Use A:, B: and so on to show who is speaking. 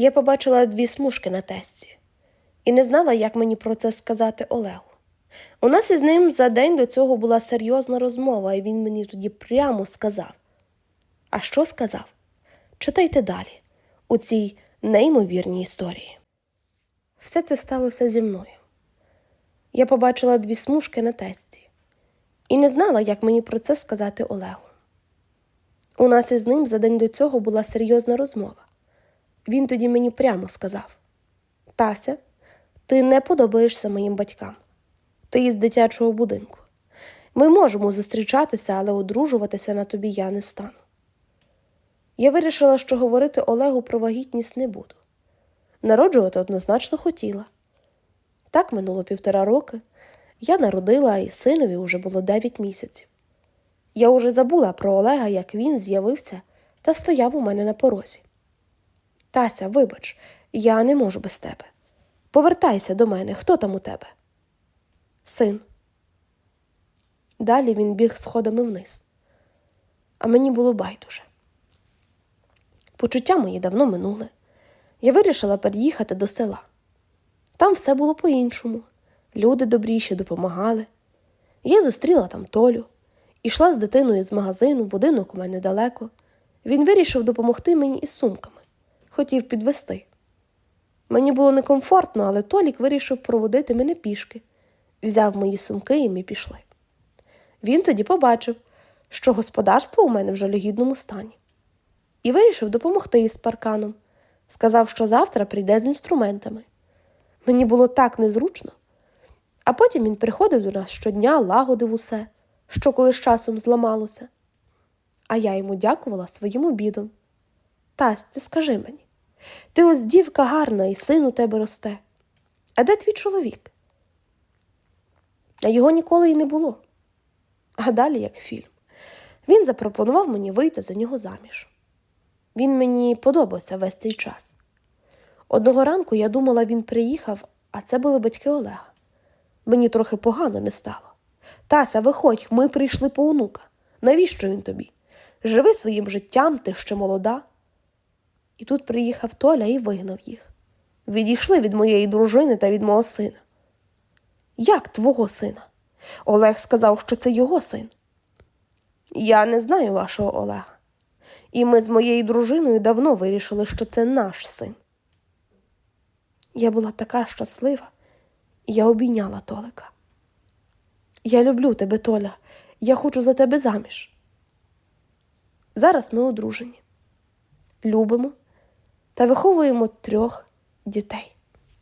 A: Я побачила дві смужки на тесті і не знала, як мені про це сказати Олегу. У нас із ним за день до цього була серйозна розмова, і він мені тоді прямо сказав. А що сказав? Читайте далі, у цій неймовірній історії. Все це сталося зі мною. Я побачила дві смужки на тесті і не знала, як мені про це сказати Олегу. У нас із ним за день до цього була серйозна розмова. Він тоді мені прямо сказав: Тася, ти не подобаєшся моїм батькам. Ти із дитячого будинку. Ми можемо зустрічатися, але одружуватися на тобі я не стану. Я вирішила, що говорити Олегу про вагітність не буду. Народжувати однозначно хотіла. Так минуло півтора роки. Я народила, і синові вже було дев'ять місяців. Я уже забула про Олега, як він з'явився та стояв у мене на порозі. Тася, вибач, я не можу без тебе. Повертайся до мене, хто там у тебе? Син. Далі він біг сходами вниз, а мені було байдуже. Почуття мої давно минули. Я вирішила переїхати до села. Там все було по-іншому. Люди добріші допомагали. Я зустріла там Толю, ішла з дитиною з магазину, будинок у мене далеко. Він вирішив допомогти мені із сумками, хотів підвести. Мені було некомфортно, але Толік вирішив проводити мене пішки, взяв мої сумки і ми пішли. Він тоді побачив, що господарство у мене в жалюгідному стані, і вирішив допомогти із парканом. Сказав, що завтра прийде з інструментами. Мені було так незручно. А потім він приходив до нас щодня, лагодив усе, що коли з часом зламалося. А я йому дякувала своїм обідом. Тась, ти скажи мені, ти ось дівка гарна, і син у тебе росте. А де твій чоловік? А його ніколи й не було. А далі як фільм. Він запропонував мені вийти за нього заміж. Він мені подобався весь цей час. Одного ранку я думала, він приїхав, а це були батьки Олега. Мені трохи погано не стало. Тася, виходь, ми прийшли по онука. Навіщо він тобі? Живи своїм життям, ти ще молода. І тут приїхав Толя і вигнав їх. Відійшли від моєї дружини та від мого сина. Як твого сина? Олег сказав, що це його син. Я не знаю вашого Олега. І ми з моєю дружиною давно вирішили, що це наш син. Я була така щаслива, я обійняла Толика. Я люблю тебе, Толя, я хочу за тебе заміж. Зараз ми одружені, любимо та виховуємо трьох дітей.